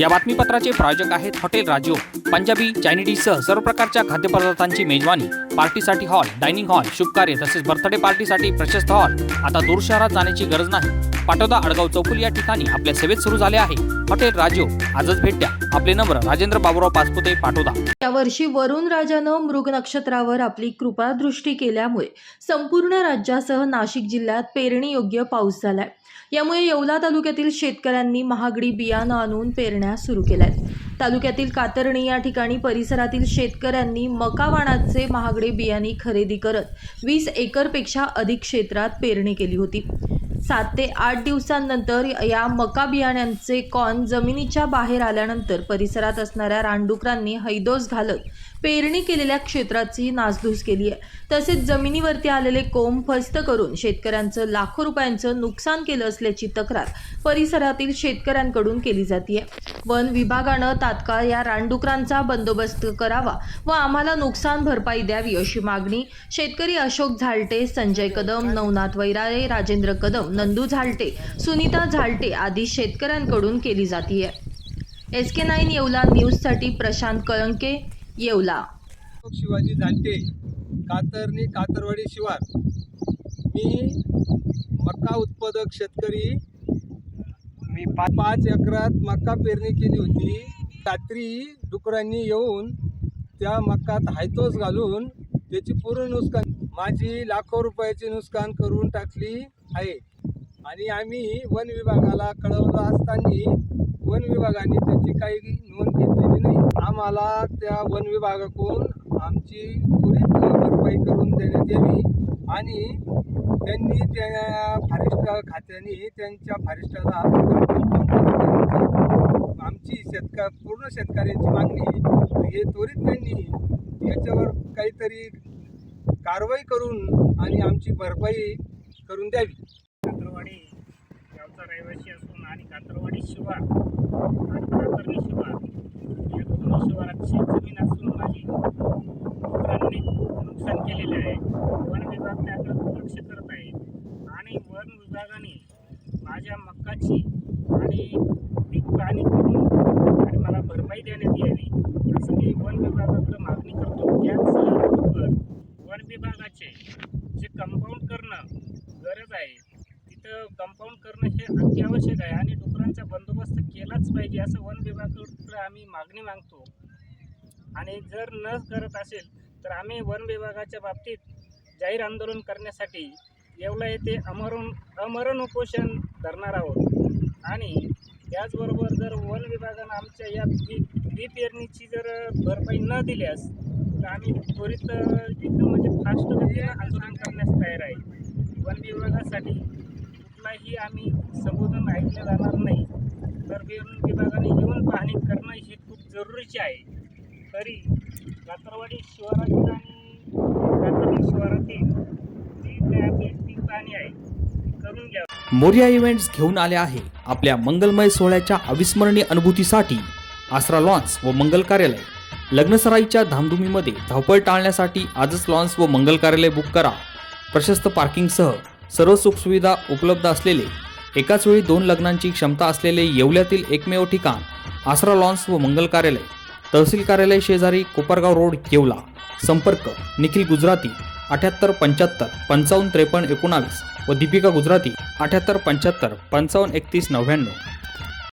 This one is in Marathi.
या बातमीपत्राचे प्रायोजक आहेत हॉटेल राजू. पंजाबी चायनीज सह सर्व प्रकारच्या खाद्यपदार्थांची मेजवानी. पार्टीसाठी हॉल डायनिंग हॉल शुभकार्य तसेच बर्थडे पार्टीसाठी प्रशस्त हॉल. आता दूर शहरात जाण्याची गरज नाही. पाटोदा आडगाव चौकुल या ठिकाणी आपल्या सेवेत सुरू झाले आहे. हॉटेल राजू आजच भेट द्या. आपले नंबर राजेंद्र बाबुराव पाचपुते पाटोदा. यावर्षी वरुण राजानं मृग नक्षत्रावर आपली कृपादृष्टी केल्यामुळे संपूर्ण राज्यासह नाशिक जिल्ह्यात पेरणीयोग्य पाऊस झालाय. यामुळे येवला तालुक्यातील शेतकऱ्यांनी महागडी बियाणं आणून पेरण्या सुरू केल्यात. तालुक्यातील कातरणी या ठिकाणी परिसरातील शेतकऱ्यांनी मकावाणाचे महागडे बियाणे खरेदी करत वीस एकरपेक्षा अधिक क्षेत्रात पेरणी केली होती. सात ते आठ दिवसांनंतर या मका बियाण्यांचे कॉन जमिनीच्या बाहेर आल्यानंतर परिसरात असणाऱ्या रानडुकरांनी हैदोस घालत पेरणी केलेल्या क्षेत्राची नासधूस केली आहे. तसेच जमिनीवरती आलेले कोंब फस्त करून शेतकऱ्यांचं लाखो रुपयांचं नुकसान केलं असल्याची तक्रार परिसरातील शेतकऱ्यांकडून केली जाते वन विभागानं तात्काळ या रानडुकरांचा बंदोबस्त करावा व आम्हाला नुकसान भरपाई द्यावी अशी मागणी शेतकरी अशोक झालटे संजय कदम नवनाथ वैराळे राजेंद्र कदम नंदू झालटे सुनीता झालटे आदी शेतकऱ्यांकडून केली जाते एस के नाईन येवला न्यूजसाठी प्रशांत कळंके येवला. शिवाजी झालटे कातरणी कातरवाडी शिवार. मी मका उत्पादक शेतकरी. मी पा- पाच एकरात मका पेरणी केली होती. रात्री डुकरांनी येऊन त्या मकात हायतोस घालून त्याची पूर्ण नुकसान माझी लाखो रुपयाची नुकसान करून टाकली आहे. आणि आम्ही वन विभागाला कळवलं असताना वन विभागाने त्याची काही नोंद घेतलेली नाही. आम्हाला त्या वन विभागाकडून आमची त्वरित भरपाई करून देण्यात यावी. आणि त्यांनी त्या फॉरेस्ट खात्याने त्यांच्या फॉरेस्टला आमची शेतक पूर्ण शेतकऱ्यांची मागणी हे त्वरित त्यांनी याच्यावर काहीतरी कारवाई करून आणि आमची भरपाई करून द्यावी. कात्रवाडी गावचा रहिवासी असून आणि कात्रवाडी शिवार आणि कातरणी शिवार. या दोन शिवारात शेतजमीन असून माझी डुकरांनी नुकसान केलेले आहे. वन विभाग त्याकडे दुर्लक्ष करत आहे. आणि वन विभागाने माझ्या मक्काची आणि पीक पाहणी करून आणि मला भरपाई देण्यात यावी. असं मी वन विभागाकडे मागणी करतो त्याचबरोबर वन विभागाचे जे कंपाऊंड करणं गरज आहे तिथं कंपाऊंड करणं हे अत्यावश्यक आहे आणि डुकरांचा बंदोबस्त केलाच पाहिजे असं वन विभागाकडे आम्ही मागणी मागतो. आणि जर न करत असेल तर आम्ही वन विभागाच्या बाबतीत जाहीर आंदोलन करण्यासाठी येवला येथे अमरण अमरण उपोषण धरणार आहोत. आणि त्याचबरोबर जर वन विभागानं आमच्या या बी बी पेरणीची जर भरपाई न दिल्यास तर आम्ही त्वरित एकदम म्हणजे फास्ट गतीनं आंदोलन करण्यास तयार आहे. वन विभागासाठी कोणालाही आम्ही संबोधन ऐकलं जाणार नाही. तर वन विभागाने येऊन पाहणी करणं हे खूप जरुरीचे आहे. तरी कातरवाडी शिवारातील आणि कातरवाडी शिवारातील जी आपली पीक पाहणी आहे करून घ्या. मोरिया इव्हेंट्स घेऊन आले आहे आपल्या मंगलमय सोहळ्याच्या अविस्मरणीय अनुभूतीसाठी आसरा लॉन्स व मंगल कार्यालय. लग्नसराईच्या धामधुमीमध्ये धावपळ टाळण्यासाठी आजच लॉन्स व मंगल कार्यालय बुक करा. प्रशस्त पार्किंगसह सर्व सुखसुविधा उपलब्ध असलेले एकाच वेळी दोन लग्नांची क्षमता असलेले येवल्यातील एकमेव ठिकाण आसरा लॉन्स व मंगल कार्यालय. तहसील कार्यालय शेजारी कोपरगाव रोड येवला. संपर्क निखिल गुजराती अठ्याहत्तर पंच्याहत्तर पंचावन्न त्रेपन्न एकोणावीस व दीपिका गुजराती अठ्याहत्तर पंच्याहत्तर पंचावन्न एकतीस नव्याण्णव.